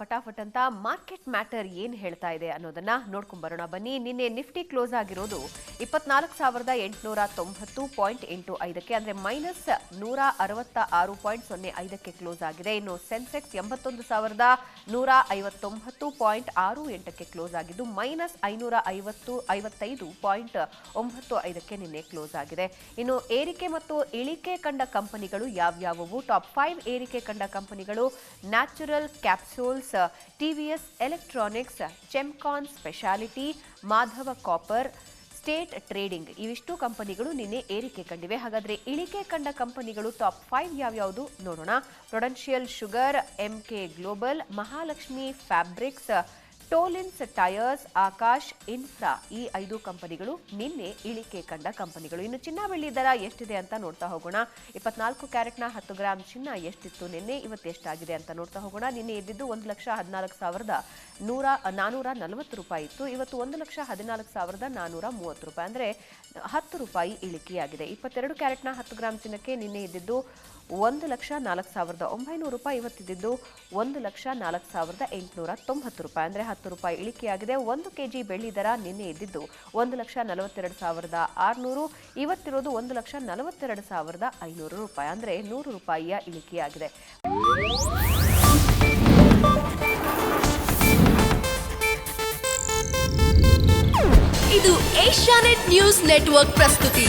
ಫಟಾಫಟ್ ಅಂತ market matter ಏನ್ ಹೇಳ್ತಾ ಇದೆ ಅನ್ನೋದನ್ನ ನೋಡ್ಕೊಂಡ್ ಬರೋಣ. ಬನ್ನಿ, ನಿನ್ನೆ ನಿಫ್ಟಿ ಕ್ಲೋಸ್ ಆಗಿರೋದು ಇಪ್ಪತ್ನಾಲ್ಕು ಸಾವಿರದ ಎಂಟುನೂರ ತೊಂಬತ್ತು ಪಾಯಿಂಟ್ ಎಂಟು ಐದಕ್ಕೆ, ಅಂದ್ರೆ ಮೈನಸ್ ನೂರ ಅರವತ್ತ ಆರು ಪಾಯಿಂಟ್ ಸೊನ್ನೆ ಐದಕ್ಕೆ ಕ್ಲೋಸ್ ಆಗಿದೆ. ಇನ್ನು ಸೆನ್ಸೆಕ್ಸ್ ಎಂಬತ್ತೊಂದು ಸಾವಿರದ ನೂರ ಐವತ್ತೊಂಬತ್ತು ಪಾಯಿಂಟ್ ಆರು ಎಂಟಕ್ಕೆ ಕ್ಲೋಸ್ ಆಗಿದ್ದು, ಮೈನಸ್ ಐನೂರ ಐವತ್ತು, ಐವತ್ತೈದು ಪಾಯಿಂಟ್ ಒಂಬತ್ತು ಐದಕ್ಕೆ ನಿನ್ನೆ ಕ್ಲೋಸ್ ಆಗಿದೆ. ಇನ್ನು ಏರಿಕೆ ಮತ್ತು ಇಳಿಕೆ ಕಂಡ ಕಂಪನಿಗಳು ಯಾವ್ಯಾವವು? ಟಾಪ್ ಫೈವ್ ಏರಿಕೆ ಕಂಡ ಕಂಪನಿಗಳು natural capsules TVS electronics Chemcon speciality Madhav copper state trading ಇವಿಷ್ಟು ಕಂಪನಿಗಳು ನಿನ್ನೆ ಏರಿಕೆ ಕಂಡಿವೆ. ಹಾಗಾದ್ರೆ ಇಳಿಕೆ ಕಂಡ ಕಂಪನಿಗಳು ಟಾಪ್ ಫೈವ್ ಯಾವ್ಯಾವುದು ನೋಡೋಣ. Prudential sugar MK global Mahalakshmi fabrics Tolins tyres Akash infra ಈ ಐದು ಕಂಪನಿಗಳು ನಿನ್ನೆ ಇಳಿಕೆ ಕಂಡ ಕಂಪನಿಗಳು. ಇನ್ನು ಚಿನ್ನ ಬೆಳ್ಳಿ ದರ ಎಷ್ಟಿದೆ ಅಂತ ನೋಡ್ತಾ ಹೋಗೋಣ. ಇಪ್ಪತ್ನಾಲ್ಕು ಕ್ಯಾರೆಟ್ನ ಹತ್ತು ಗ್ರಾಮ್ ಚಿನ್ನ ಎಷ್ಟಿತ್ತು ನಿನ್ನೆ ಇವತ್ತು ಎಷ್ಟಾಗಿದೆ ಅಂತ ನೋಡ್ತಾ ಹೋಗೋಣ. ನಿನ್ನೆ ಇದ್ದಿದ್ದು ಒಂದು ಲಕ್ಷ ಹದಿನಾಲ್ಕು ಸಾವಿರದ ನೂರ, ನಾನೂರ ನಲವತ್ತು ರೂಪಾಯಿ ಇತ್ತು. ಇವತ್ತು ಒಂದು ಲಕ್ಷ ಹದಿನಾಲ್ಕು ಸಾವಿರದ ನಾನೂರ ಮೂವತ್ತು ರೂಪಾಯಿ. ಅಂದರೆ ಹತ್ತು ರೂಪಾಯಿ ಇಳಿಕೆಯಾಗಿದೆ. ಇಪ್ಪತ್ತೆರಡು ಕ್ಯಾರೆಟ್ನ ಹತ್ತು ಗ್ರಾಮ್ ಚಿನ್ನಕ್ಕೆ ನಿನ್ನೆ ಎದ್ದಿದ್ದು ಒಂದು ಲಕ್ಷ ನಾಲ್ಕು ಸಾವಿರದ ಒಂಬೈನೂರು ರೂಪಾಯಿ. ಇವತ್ತಿದ್ದು ಒಂದು ಲಕ್ಷ ನಾಲ್ಕು ಸಾವಿರದ ಎಂಟುನೂರ ತೊಂಬತ್ತು ರೂಪಾಯಿ. ಅಂದರೆ ಹತ್ತು ರೂಪಾಯಿ ಇಳಿಕೆಯಾಗಿದೆ. ಒಂದು ಕೆಜಿ ಬೆಳ್ಳಿ ದರ ನಿನ್ನೆ ಇದ್ದಿದ್ದು ಒಂದು ಲಕ್ಷ ನಲವತ್ತೆರಡು ಸಾವಿರದ ಆರುನೂರು. ಇವತ್ತಿರೋದು ಒಂದು ಲಕ್ಷ ನಲವತ್ತೆರಡು ಸಾವಿರದ ಐನೂರು ರೂಪಾಯಿ. ಅಂದರೆ ನೂರು ರೂಪಾಯಿಯ ಇಳಿಕೆಯಾಗಿದೆ. ಇದು ಏಷ್ಯಾನೆಟ್ ನ್ಯೂಸ್ ನೆಟ್ವರ್ಕ್ ಪ್ರಸ್ತುತಿ.